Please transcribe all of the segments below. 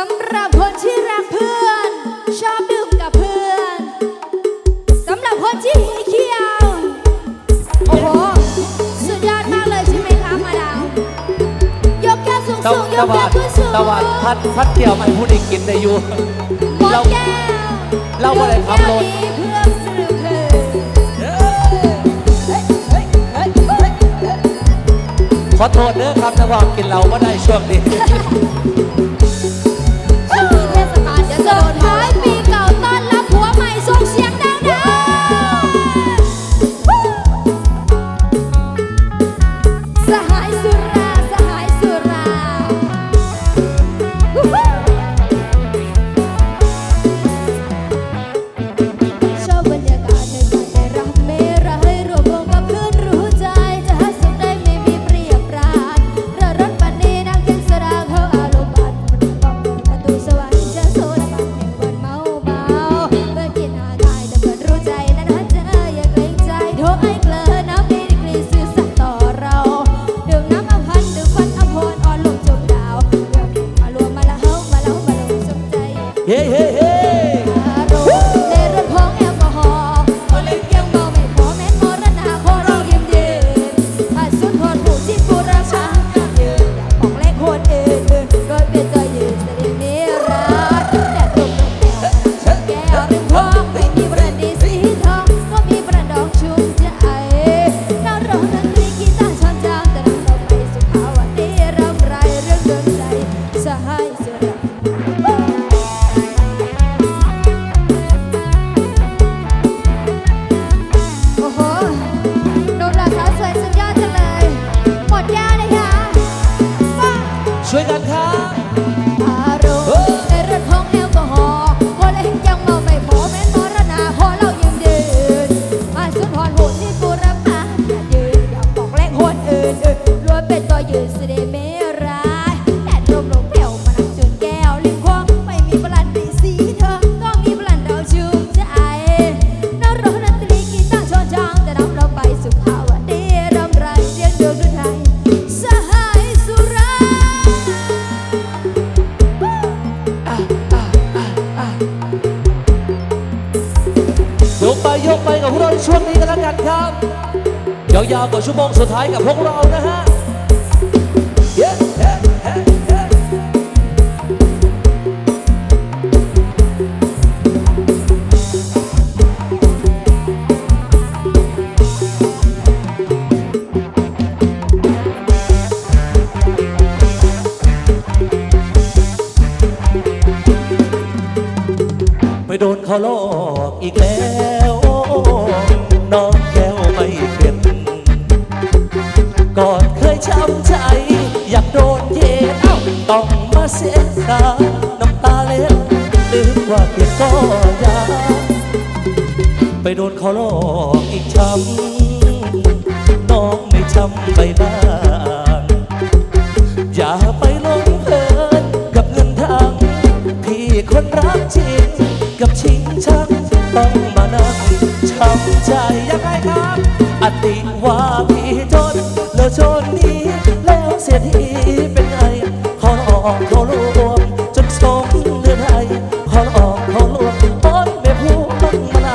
สำหรับคนที่รักเพื่อน ชอบดื่มกับเพื่อนสำหรับคนที่เคี้ยว โอ้สุดยอดมากเลยใช่ไหมคะมาดายกแก้วสูงตะสูงยกวัแก้นวขึ้นสูงตะวันพัดพัดเกี่ยวไม่พูดอีกกินได้อยู่เราเราอะไรทำหลนขอโทษเด้อครับตะวันกินเราไม่ได้ช่วงนี้ โดนเขาหลอกอีกแล้วน้องแก้วไม่เข็ดก่อนเคยช้ำใจ อยากโดนเย็นเอ้าต้องมาเสียตาน้ำตาเล็ดนึกว่าเพียงก็ยาไปโดนเขาหลอกอีกช้ำน้องไม่ช้ำใบหน้าอย่าไปลงเพลินกับเงินทางพี่คนรักจริงกับชิ ใจยังไงครับอติว่าพี่จนแล้วจนนี้แล้วเสียทีเป็นไงขอออกขอรวมจนสมเลือดไทยขอออกขอรวมโอ้ยไม่พูดมาไหน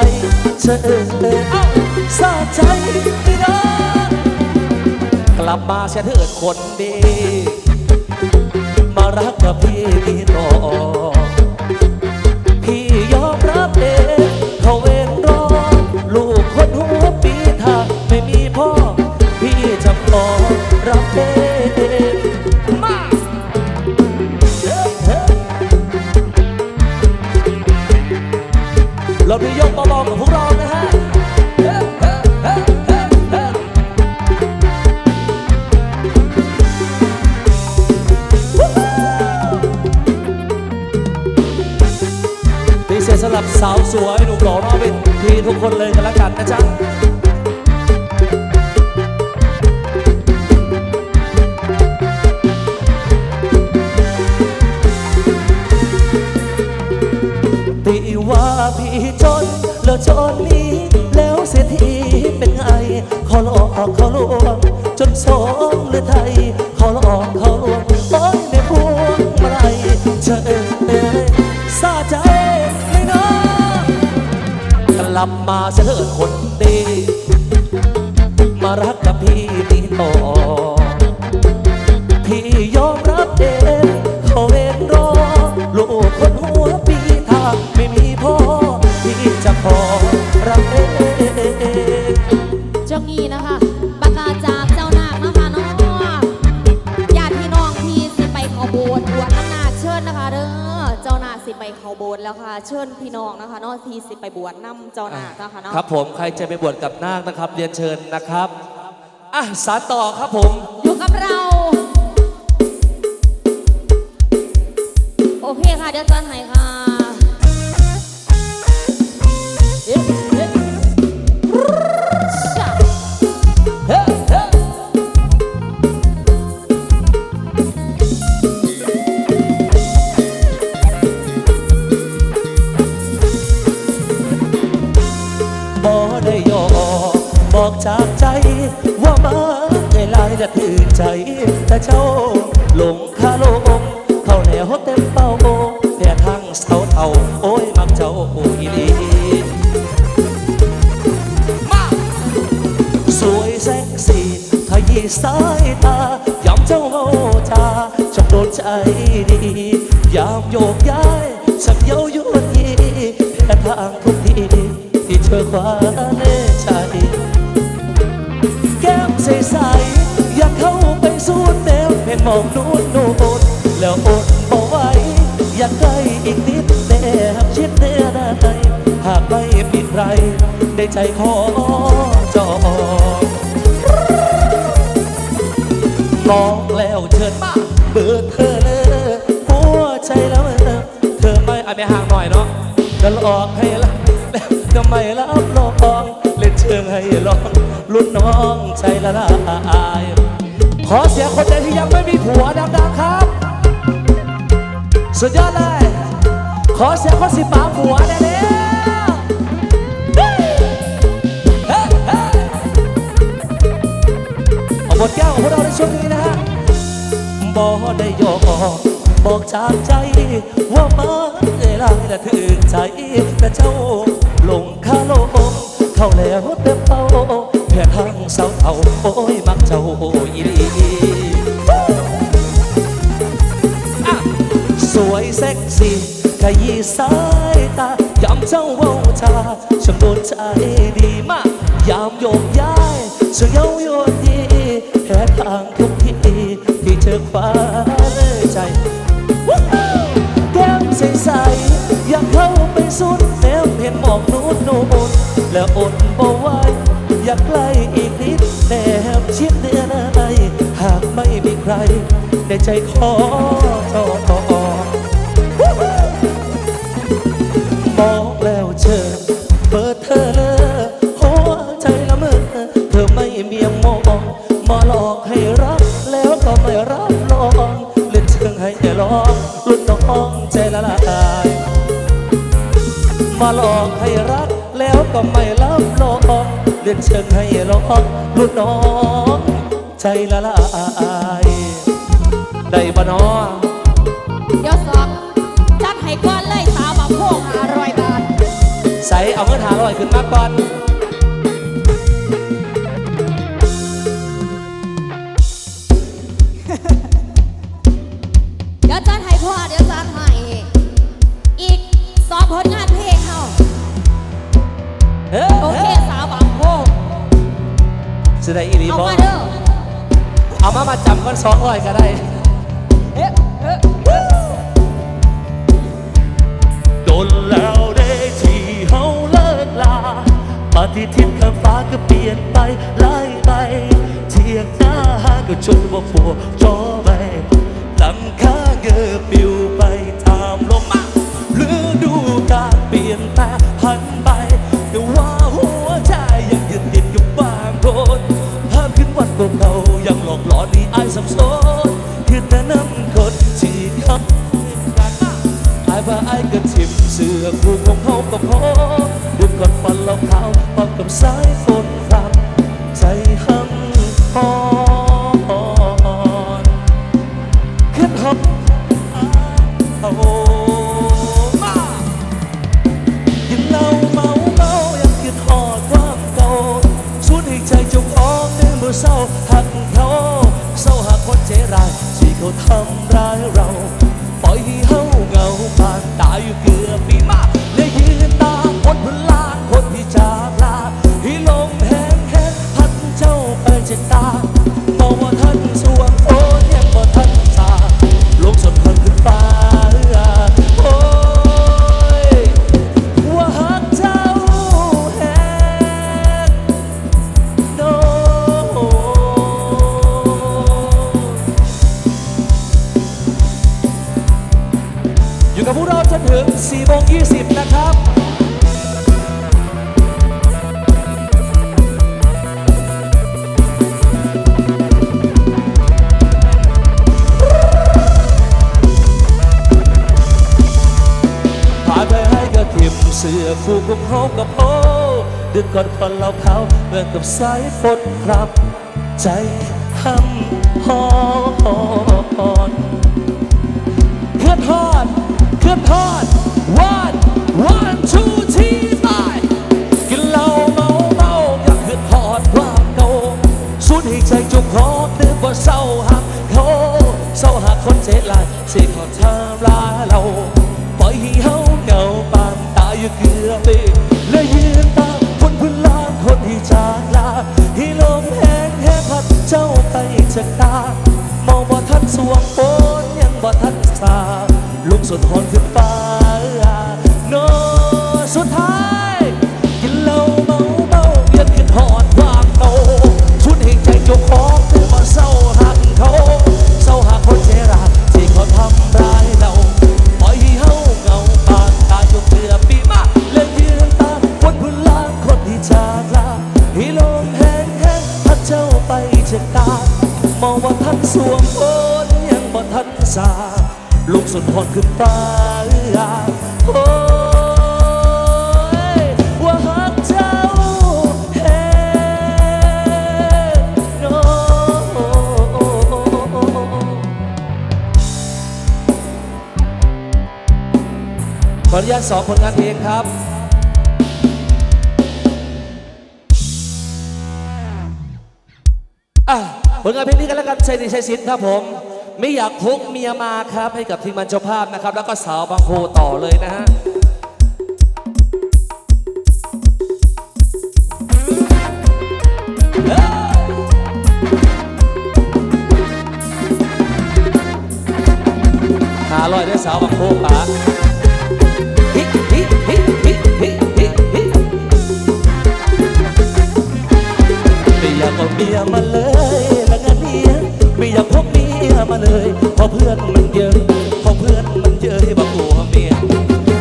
เชิญเอ้าสาใจไม่ได้กลับมาเสียเถิดคนดี มารักกับพี่ที่ต่อ เขาลวงจนสองหรือไทยขอหลอกขาลวงโอ้ยไม่พวงมาลัยเธอเอ่ยซาใจไม่น้อกลับมาเสยเถิดคนดี มารักกับพี่นี่ต่อพี่ยอะคะเนอกทีสิไปบวชนํเจ้านาคนะคะเนาะครับผมใครจะไปบวชกับนาคนะครับ เรียนเชิญนะครับอะสารต่อครับผมอยู่กับเรา โอเคค่ะเดี๋ยวจันให้ค่ะ ยมักเจ้าโอ้ยดีมาสวยเซ็กซี่ขยี้สายตายามเจ้าเมาจาชอบโดนใจดี ยามโยกย้ายสักเย้ายั่วยีแค่ทางทุกทีที่เธอคว้าเล่ใจ แก้มใสๆอยากเข้าไปสูดแนวเห็นมองนู่นนู่น ใคร ได้ใจขอจองมองแล้วเชิญมาเบิดเธอเลยหัวใจแล้วเธอไม่เอาไม่ห่างหน่อยเนาะจะหลอกให้ละแล้วก็ไม่รับรองเล่นเชิงให้ลองรุ่นน้องใจละลายขอเสียคนใดที่ยังไม่มีผัวดังๆครับ สุดยอดเลย ขอเสียคนสิบาผัวได้แล้ว เอาบทแก้วของเราในช่วงนี้นะฮะบ่ได้ยอบอกจากใจ ว่ามาเอยลายและถึงใจแต่เจ้าลงคาโลมเข้าแล้วเต็มเป้าแค่ทางเสาเท่าโอ้ยมักเจ้าโอีหลีสวยเซ็กซี่ขยี้สายตายามเจ้าเว้าจาช่างโดนใจดีมาก ยามโยกย้ายช่างเย้าโยน อดบ่ไหวอยากใกล้อีกนิดแนบชิดเนื้อในหากไม่มีใคร ในใจขอจอมองแล้วเชิญเปิดเธอหัวใจละเมอเธอไม่เมียงมองมาหลอกให้รักแล้วก็ไม่รับรองเล่นเชิงให้ลองลุ้นน้องใจละลายมาหลอกให้รักแล้วก็ไม่ รับรองเล่นเชิงให้ลองลุ้นน้องใจละลายได้บ่นอเดี๋ยวสองจัดให้ก้อนเลยสาวมาโพกหาร้อยบาทใส่เอาเงินหาอร่อยขึ้นมาก่อนเดี๋ยวจัดให้พ่อเดี๋ยวจัดให้อีกสองผลงานเพลงเฮาเฮ้โอเค จะได้อีรีเอาบอมาเด้อเอามามาจำกันสองร้อยก็ได้ เอ๊ะเอ๊ะโดนแล้วได้ที่เฮาเลิกลา ปฏิทินข้างฟ้าก็เปลี่ยนไปไล่ไปเที่ยงหน้าก็จนว่าปวดจอไปหลังคาเงือปิวไปตามลมมาฤดูกาลเปลี่ยนแปลง สับสนคือแต่น้ำคนที่ทำกันอายว่าอายก็ทิมเสือคู่ของเขาก็พอดึงก่อนปันเราเขาปอกกับสายฝน far คู่กุมเฮากับโอดึกก่อนคนเราเขาเมื่อกับสายฝนครับ ใจห้ำฮอนเคลื่อนทอดเคลื่อนทอด one one two three ไปกินเหล้าเมาเมาอยากเคลื่อนทอดควาเก่าสุดให้ใจจุกคอนึกว่าเศร้าหักเขาเศร้าหักคนเจ็ลายเสียขอทำลาเราปล่อยให้เฮาเหงาไป ยู่เกือบปีและยืนตามคนพื้นลางคนที่จากลาให้ลมแห้งแห้งพัดเจ้าไปจากตามองบ่ทันสวงปนยังบ่ทันสาลุกสุดหอนขึ้นฟ้า สองผลงานเพลงครับผลงานเพลงนี้กันแล้วกันชัยดิชัยศิลป์ครับผม ไม่อยากพกเมียมาครับ ให้กับทีมงานเจ้าภาพนะครับ แล้วก็สาวบางโพต่อเลยนะฮะหาลอยได้สาวบางโพป๋า มาเลยละงานเนี้ยไม่อยากพกเมียมาเลยเพราะเพื่อนมันเยอะเพราะเพื่อนมันเยอะบอกหัวเมีย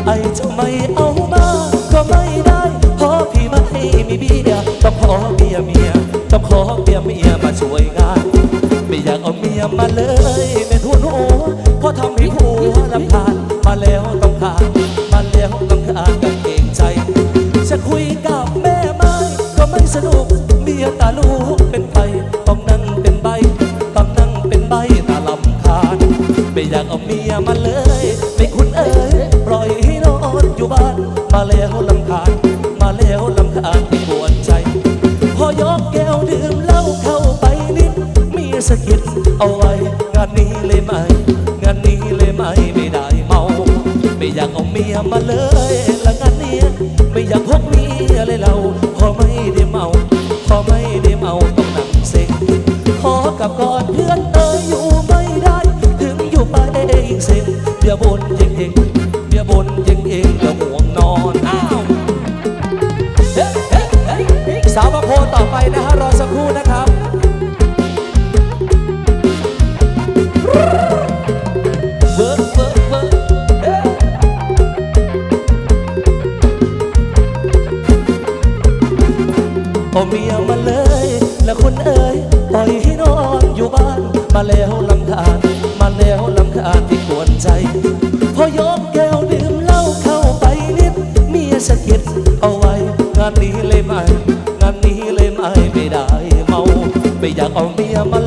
ไอ้เจ้าไม่เอามาก็ไม่ได้เพราะพี่ไม่มีเบียต้องขอเบียเมียต้องขอเบียเมียมาช่วยงานไม่อยากเอาเมียมาเลย มียมาเลย มาแล้วลำคาญมาแล้วลำคาญที่กวนใจ พอยกแก้วดื่มเหล้าเข้าไปนิด เมียสะกิดเอาไว้ งานนี้เลยไหมงานนี้เลยไหมไม่ได้เมา ไม่อยากเอาเมียมา